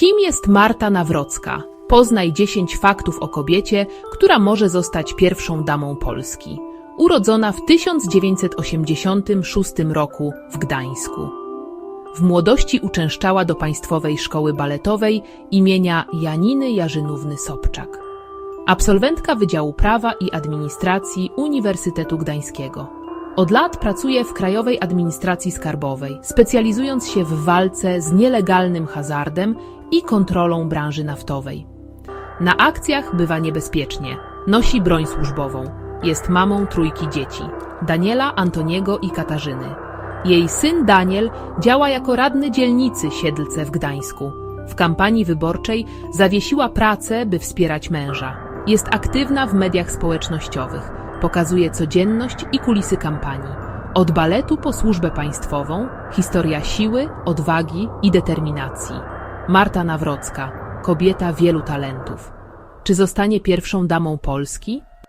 Kim jest Marta Nawrocka? Poznaj 10 faktów o kobiecie, która może zostać pierwszą damą Polski. Urodzona w 1986 roku w Gdańsku. W młodości uczęszczała do Państwowej Szkoły Baletowej imienia Janiny Jarzynówny Sobczak. Absolwentka Wydziału Prawa i Administracji Uniwersytetu Gdańskiego. Od lat pracuje w Krajowej Administracji Skarbowej, specjalizując się w walce z nielegalnym hazardem i kontrolą branży naftowej. Na akcjach bywa niebezpiecznie. Nosi broń służbową. Jest mamą trójki dzieci: Daniela, Antoniego i Katarzyny. Jej syn Daniel działa jako radny dzielnicy Siedlce w Gdańsku. W kampanii wyborczej zawiesiła pracę, by wspierać męża. Jest aktywna w mediach społecznościowych. Pokazuje codzienność i kulisy kampanii. Od baletu po służbę państwową, historia siły, odwagi i determinacji. Marta Nawrocka, kobieta wielu talentów. Czy zostanie pierwszą damą Polski?